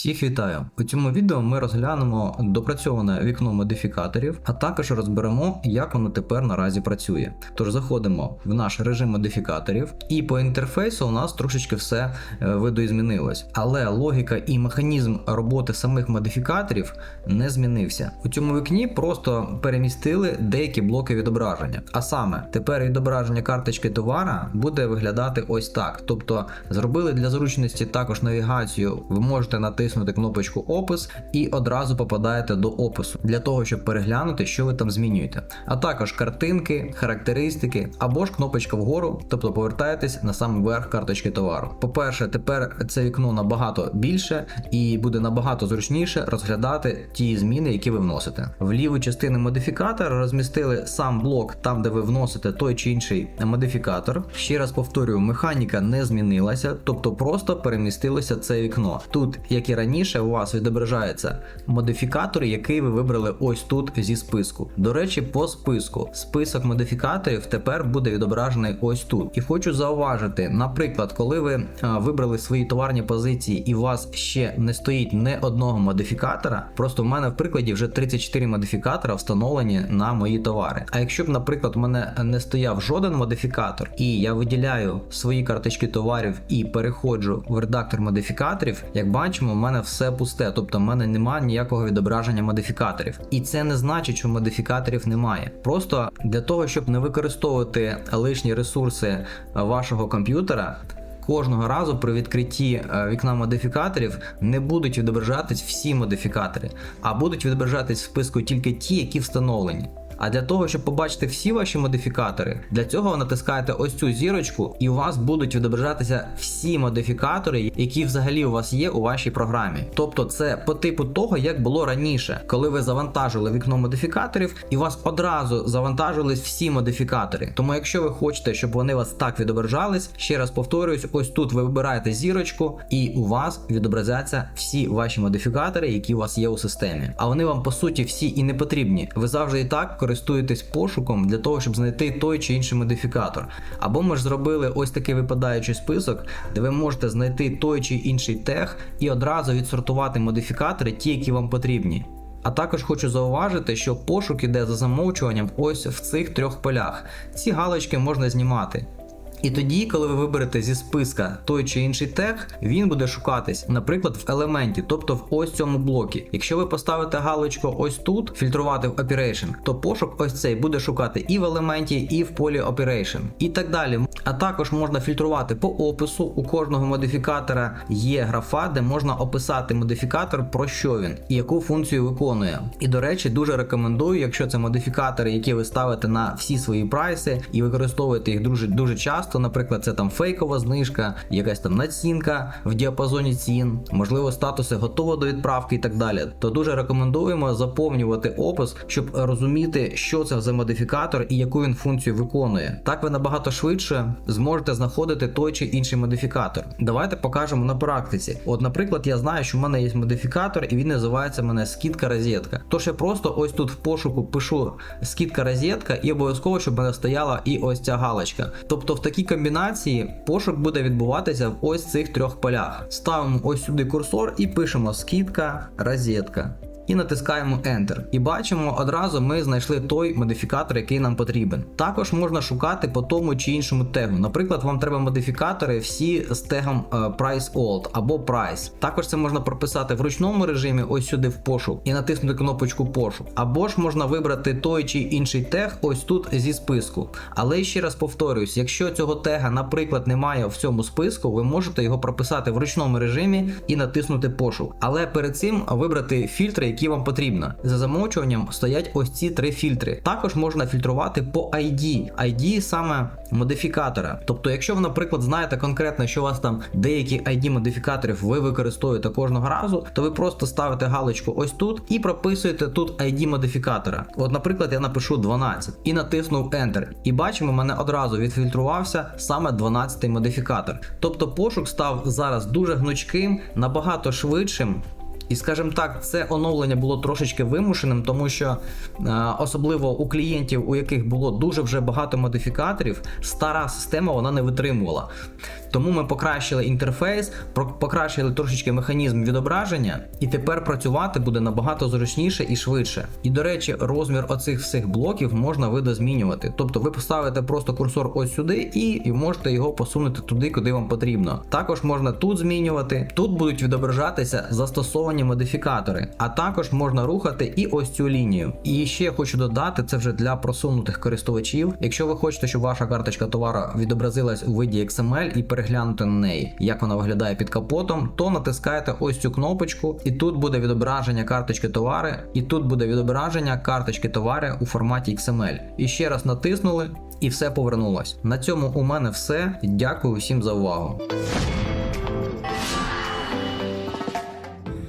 Всіх вітаю! У цьому відео ми розглянемо допрацьоване вікно модифікаторів, а також розберемо, як воно тепер наразі працює. Тож заходимо в наш режим модифікаторів, і по інтерфейсу у нас трошечки все е, видоізмінилось. Але логіка і механізм роботи самих модифікаторів не змінився. У цьому вікні просто перемістили деякі блоки відображення. А саме, тепер відображення карточки товара буде виглядати ось так. Тобто зробили для зручності також навігацію, ви можете натиснути кнопочку опис і одразу попадаєте до опису для того, щоб переглянути, що ви там змінюєте. А також картинки, характеристики або ж кнопочка вгору, тобто повертаєтесь на самий верх карточки товару. По-перше, тепер це вікно набагато більше і буде набагато зручніше розглядати ті зміни, які ви вносите. В ліву частину модифікатора розмістили сам блок там, де ви вносите той чи інший модифікатор. Ще раз повторюю, механіка не змінилася, тобто просто перемістилося це вікно. Тут, як і раніше, у вас відображається модифікатор, який ви вибрали ось тут зі списку. До речі, по списку список модифікаторів тепер буде відображений ось тут. І хочу зауважити, наприклад, коли ви вибрали свої товарні позиції і у вас ще не стоїть не одного модифікатора, просто в мене в прикладі вже 34 модифікатора встановлені на мої товари. А якщо б, наприклад, у мене не стояв жоден модифікатор, і я виділяю свої карточки товарів і переходжу в редактор модифікаторів, як бачимо, у мене все пусте, тобто в мене немає ніякого відображення модифікаторів. І це не значить, що модифікаторів немає. Просто для того, щоб не використовувати лишні ресурси вашого комп'ютера. Кожного разу при відкритті е, вікна модифікаторів не будуть відображатись всі модифікатори, а будуть відображатись в списку тільки ті, які встановлені. А для того, щоб побачити всі ваші модифікатори, для цього натискаєте ось цю зірочку, і у вас будуть відображатися всі модифікатори, які взагалі у вас є у вашій програмі. Тобто, це по типу того, як було раніше, коли ви завантажили вікно модифікаторів, і у вас одразу завантажились всі модифікатори. Тому, якщо ви хочете, щоб вони вас так відображались, ще раз повторююсь, ось тут ви вибираєте зірочку, і у вас відобразяться всі ваші модифікатори, які у вас є у системі. А вони вам по суті всі і не потрібні. Ви завжди і так користуєтесь пошуком для того, щоб знайти той чи інший модифікатор. Або ми ж зробили ось такий випадаючий список, де ви можете знайти той чи інший тег і одразу відсортувати модифікатори, ті, які вам потрібні. А також хочу зауважити, що пошук іде за замовчуванням ось в цих трьох полях. Ці галочки можна знімати. І тоді, коли ви виберете зі списка той чи інший тег, він буде шукатись, наприклад, в елементі, тобто в ось цьому блокі. Якщо ви поставите галочку ось тут, фільтрувати в Operation, то пошук ось цей буде шукати і в елементі, і в полі Operation. І так далі. А також можна фільтрувати по опису. У кожного модифікатора є графа, де можна описати модифікатор, про що він і яку функцію виконує. І до речі, дуже рекомендую, якщо це модифікатори, які ви ставите на всі свої прайси і використовуєте їх дуже дуже часто. Наприклад, це там фейкова знижка, якась там націнка в діапазоні цін, можливо, статуси готово до відправки і так далі. То дуже рекомендуємо заповнювати опис, щоб розуміти, що це за модифікатор і яку він функцію виконує. Так ви набагато швидше зможете знаходити той чи інший модифікатор. Давайте покажемо на практиці. От, наприклад, я знаю, що в мене є модифікатор, і він називається мене скидка розетка. Тож я просто ось тут в пошуку пишу скидка розетка, і обов'язково, щоб мене стояла і ось ця галочка. Тобто в такій комбінації пошук буде відбуватися в ось цих трьох полях. Ставимо ось сюди курсор і пишемо скидка розетка і натискаємо Enter. І бачимо, одразу ми знайшли той модифікатор, який нам потрібен. Також можна шукати по тому чи іншому тегу. Наприклад, вам треба модифікатори всі з тегом е, Price Old або Price. Також це можна прописати в ручному режимі, ось сюди в пошук, і натиснути кнопочку пошук. Або ж можна вибрати той чи інший тег ось тут зі списку. Але ще раз повторюсь, якщо цього тега, наприклад, немає в цьому списку, ви можете його прописати в ручному режимі і натиснути пошук. Але перед цим вибрати фільтри, які вам потрібно. За замовчуванням стоять ось ці три фільтри. Також можна фільтрувати по ID. ID саме модифікатора. Тобто, якщо ви, наприклад, знаєте конкретно, що у вас там деякі ID модифікаторів ви використовуєте кожного разу, то ви просто ставите галочку ось тут і прописуєте тут ID модифікатора. От, наприклад, я напишу 12 і натиснув Enter. І бачимо, мене одразу відфільтрувався саме 12 модифікатор. Тобто пошук став зараз дуже гнучким, набагато швидшим. І скажімо так, це оновлення було трошечки вимушеним, тому що е, особливо у клієнтів, у яких було дуже вже багато модифікаторів, стара система вона не витримувала. Тому ми покращили інтерфейс, покращили трошечки механізм відображення, і тепер працювати буде набагато зручніше і швидше. І до речі, розмір оцих всіх блоків можна видозмінювати. Тобто ви поставите просто курсор ось сюди і можете його посунути туди, куди вам потрібно. Також можна тут змінювати. Тут будуть відображатися застосовані модифікатори, а також можна рухати і ось цю лінію. І ще я хочу додати, це вже для просунутих користувачів. Якщо ви хочете, щоб ваша карточка товару відобразилась у виді XML і переглянути на неї, як вона виглядає під капотом, то натискаєте ось цю кнопочку, і тут буде відображення карточки товари, і тут буде відображення карточки товари у форматі XML. І ще раз натиснули, і все повернулось. На цьому у мене все. Дякую всім за увагу.